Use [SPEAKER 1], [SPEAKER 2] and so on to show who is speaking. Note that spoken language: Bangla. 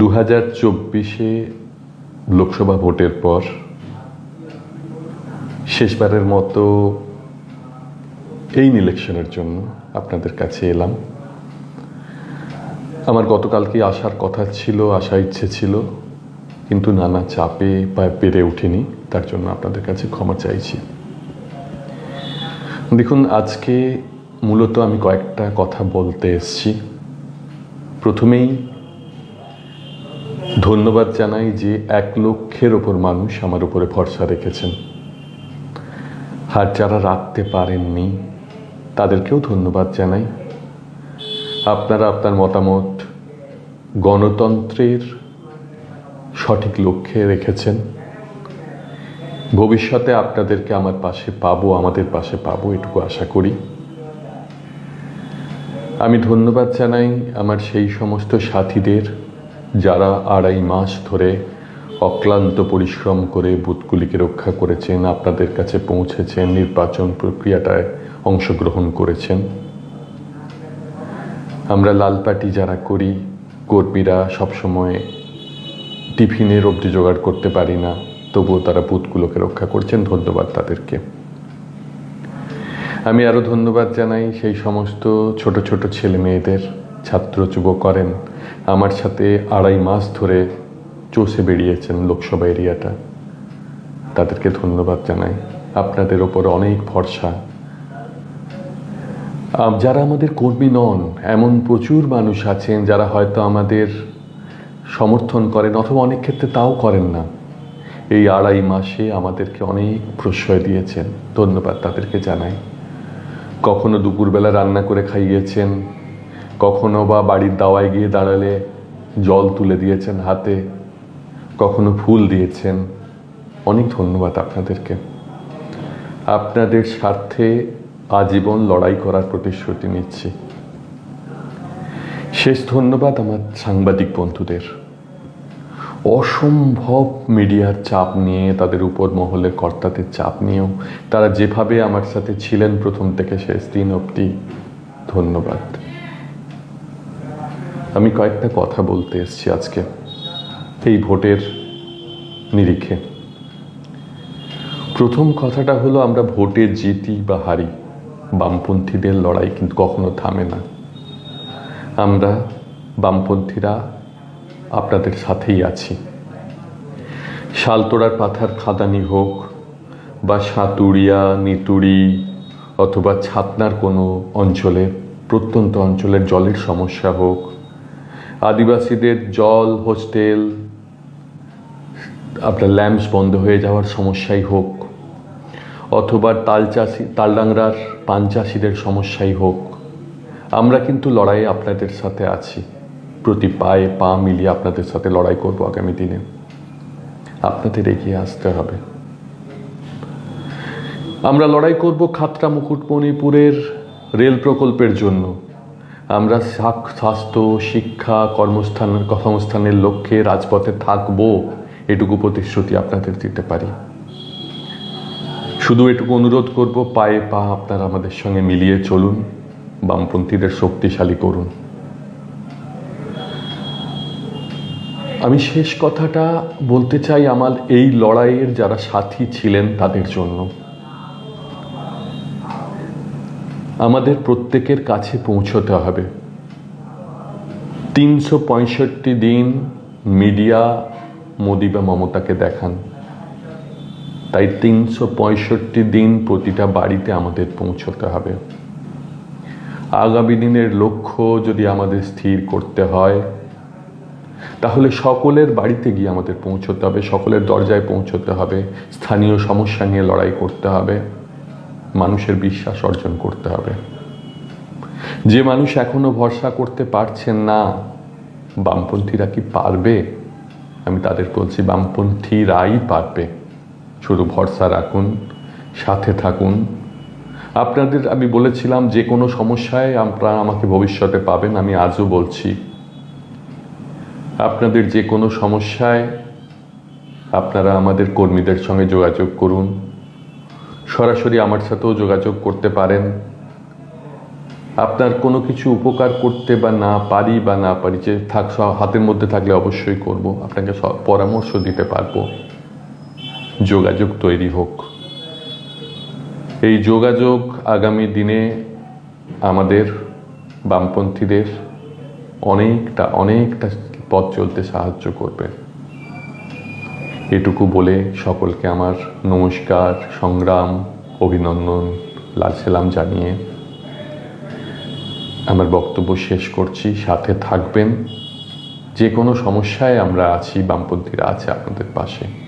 [SPEAKER 1] দু হাজার চব্বিশে লোকসভা ভোটের পর শেষবারের মতো এই ইলেকশনের জন্য আপনাদের কাছে এলাম। আমার গতকালকে আসার কথা ছিল, আসার ইচ্ছে ছিল, কিন্তু নানা চাপে বা পেরে উঠিনি, তার জন্য আপনাদের কাছে ক্ষমা চাইছি। দেখুন, আজকে মূলত আমি কয়েকটা কথা বলতে এসছি। প্রথমেই ধন্যবাদ জানাই যে এক লক্ষের ওপর মানুষ আমার উপরে ভরসা রেখেছেন। আর যারা রাখতে পারেননি, তাদেরকেও ধন্যবাদ জানাই। আপনারা আপনার মতামত গণতন্ত্রের সঠিক লক্ষ্যে রেখেছেন। ভবিষ্যতে আপনাদেরকে আমার পাশে পাবো, আমাদের পাশে পাবো এটুকু আশা করি। আমি ধন্যবাদ জানাই আমার সেই সমস্ত সাথীদের যারা আড়াই মাস ধরে অক্লান্ত পরিশ্রম করে বুথগুলিকে রক্ষা করেছেন, আপনাদের কাছে পৌঁছেছেন, নির্বাচন প্রক্রিয়াটায় অংশগ্রহণ করেছেন। আমরা লাল যারা করি, কর্মীরা সবসময় টিফিনের অবধি জোগাড় করতে পারি না, তবুও তারা বুথগুলোকে রক্ষা করছেন। ধন্যবাদ তাদেরকে। আমি আরও ধন্যবাদ জানাই। সেই সমস্ত ছোট ছোট ছেলে মেয়েদের ছাত্র যুব করেন আমার সাথে আড়াই মাস ধরে চষে বেরিয়েছেন লোকসভা এরিয়াটা। তাদেরকে ধন্যবাদ জানাই। আপনাদের ওপর অনেক ভরসা। যারা আমাদের কর্মী নন, এমন প্রচুর মানুষ আছেন যারা হয়তো আমাদের সমর্থন করেন, অথবা অনেক ক্ষেত্রে তাও করেন না। এই আড়াই মাসে আমাদেরকে অনেক প্রশ্রয় দিয়েছেন। ধন্যবাদ তাদেরকে জানাই। কখনো দুপুরবেলা রান্না করে খাইয়েছেন কখনো বা বাড়ির দাওয়ায় গিয়ে দাঁড়ালে জল তুলে দিয়েছেন হাতে, কখনো ফুল দিয়েছেন। অনেক ধন্যবাদ আপনাদেরকে। আপনাদের স্বার্থে আজীবন লড়াই করার প্রতিশ্রুতি নিচ্ছি। শেষ ধন্যবাদ আমার সাংবাদিক বন্ধুদের। অসম্ভব মিডিয়ার চাপ নিয়ে, তাদের উপর মহলের কর্তাদের চাপ নিয়েও তারা যেভাবে আমার সাথে ছিলেন প্রথম থেকে শেষ দিন অবধি, ধন্যবাদ। আমি কয়েকটা কথা বলতে এসেছি আজকে এই ভোটের নিরিখে। প্রথম কথাটা হলো, আমরা ভোটে জিতি বা হারি, বামপন্থীদের লড়াই কিন্তু কখনো থামে না। আমরা বামপন্থীরা আপনাদের সাথেই আছি। শালতোড়ার পাথার খাদানি হোক বা সাতুরিয়া নিতুড়ি অথবা ছাতনার কোনো অঞ্চলে, প্রত্যন্ত অঞ্চলের জলের সমস্যা হোক আদিবাসীদের জল, হোস্টেল, আপনার ল্যাম্পস বন্ধ হয়ে যাওয়ার সমস্যাই হোক, অথবা তাল চাষি, তালডাংরার পান চাষিদের সমস্যাই হোক, আমরা কিন্তু লড়াইয়ে আপনাদের সাথে আছি। প্রতি পায়ে পা মিলিয়ে আপনাদের সাথে লড়াই করব আগামী দিনে। আপনাদের এগিয়ে আসতে হবে। আমরা লড়াই করব খাতরা মুকুটমণিপুরের রেল প্রকল্পের জন্য। আমরা স্বাস্থ্য, শিক্ষা, কর্মস্থান, কর্মস্থানের লক্ষ্যে রাজপথে থাকব। এটুকু প্রতিশ্রুতি আপনাদের দিতে পারি। শুধু এটুকু অনুরোধ করব, পায়ে পা আপনারা আমাদের সঙ্গে মিলিয়ে চলুন, বামপন্থীদের শক্তিশালী করুন। আমি শেষ কথাটা বলতে চাই আমার এই লড়াইয়ের যারা সাথী ছিলেন তাদের জন্য। আমাদের প্রত্যেকের কাছে পৌঁছতে হবে। তিনশো পঁয়ষট্টি দিন মিডিয়া মোদি বা মমতাকে দেখান। তাই তিনশো পঁয়ষট্টি দিন প্রতিটা বাড়িতে আমাদের পৌঁছতে হবে। আগামী দিনের লক্ষ্য যদি আমাদের স্থির করতে হয়, তাহলে সকলের বাড়িতে গিয়ে আমাদের পৌঁছতে হবে, সকলের দরজায় পৌঁছতে হবে, স্থানীয় সমস্যা নিয়ে লড়াই করতে হবে। মানুষের বিশ্বাস অর্জন করতে হবে। যে মানুষ এখনও ভরসা করতে পারছেন না, বামপন্থীরা কি পারবে? আমি তাদের বলছি, বামপন্থীরাই পারবে। শুধু ভরসা রাখুন, সাথে থাকুন। আপনাদের, আমি বলেছিলাম, যে কোনো সমস্যায় আপনারা আমাকে ভবিষ্যতে পাবেন, আমি আজও বলছি। আপনাদের যে কোনো সমস্যায় আপনারা আমাদের কর্মীদের সঙ্গে যোগাযোগ করুন। সরাসরি আমার সাথেও যোগাযোগ করতে পারেন। আপনার কোনো কিছু উপকার করতে বা না পারি বা না পারি, যে থাক হাতের মধ্যে থাকলে অবশ্যই করব। আপনাকে পরামর্শ দিতে পারব। যোগাযোগ তৈরি হোক। এই যোগাযোগ আগামী দিনে আমাদের বামপন্থীদের অনেকটা অনেকটা পথ চলতে সাহায্য করবে। এটুকু বলে সকলকে আমার নমস্কার, সংগ্রাম, অভিনন্দন, লাল সেলাম জানিয়ে আমার বক্তব্য শেষ করছি। সাথে থাকবেন। যে কোনো সমস্যায় আমরা আছি, বামপন্থীরা আছে আপনাদের পাশে।